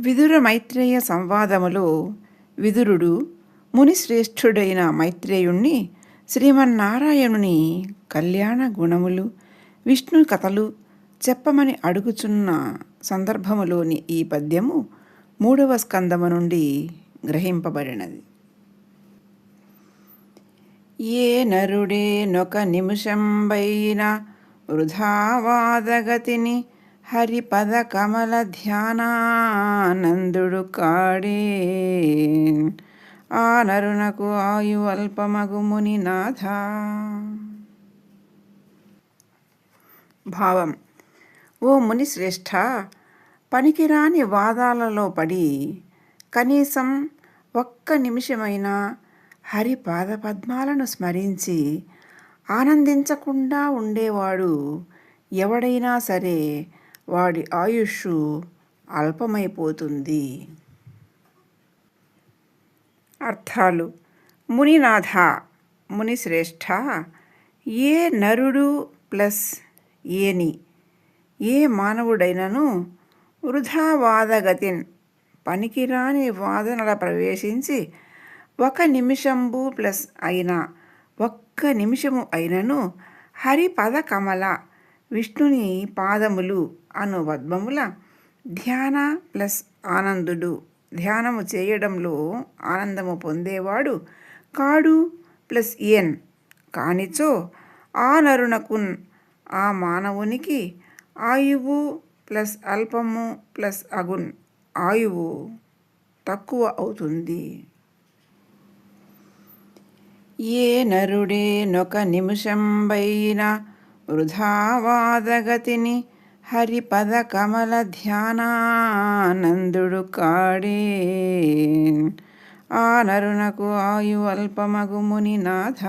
విదుర మైత్రేయ సంవాదములో విదురుడు మునిశ్రేష్ఠుడైన మైత్రేయుణ్ణి శ్రీమన్నారాయణుని కళ్యాణ గుణములు విష్ణు కథలు చెప్పమని అడుగుచున్న సందర్భములోని ఈ పద్యము మూడవ స్కందము నుండి గ్రహింపబడినది. ఏ నరుడే నొక నిమిషంబైన వృధావాదగతిని హరిపద కమల ధ్యానానందుడు కాడే. ఆ నరునకు ఆయు అల్పమగు మునినాథ భావం. ఓ ముని శ్రేష్ఠ పనికిరాని వాదాలలో పడి కనీసం ఒక్క నిమిషమైనా హరి పాదపద్మాలను స్మరించి ఆనందించకుండా ఉండేవాడు ఎవడైనా సరే వాడి ఆయుష్ అల్పమైపోతుంది. అర్థాలు. మునినాథ మునిశ్రేష్ఠ ఏ నరుడు ప్లస్ ఏని ఏ మానవుడైనను వృధావాదగతిన్ పనికిరాని వాదనల ప్రవేశించి ఒక నిమిషంబు ప్లస్ అయిన ఒక్క నిమిషము అయినను హరిపద కమల విష్ణుని పాదములు అను పద్మముల ధ్యాన ప్లస్ ఆనందుడు. ధ్యానము చేయడంలో ఆనందము పొందేవాడు కాడు ప్లస్ ఎన్. కానిచో ఆ నరునకున్ ఆ మానవునికి ఆయువు ప్లస్ అల్పము ప్లస్ అగున్. ఆయువు తక్కువ అవుతుంది. ఏ నరుడే నొక నిమిషంబైనా వృధావాదగతిని హరిపద కమల ధ్యానానందుడు కాడే ఆ నరునకు ఆయు అల్పమగు మునినాథ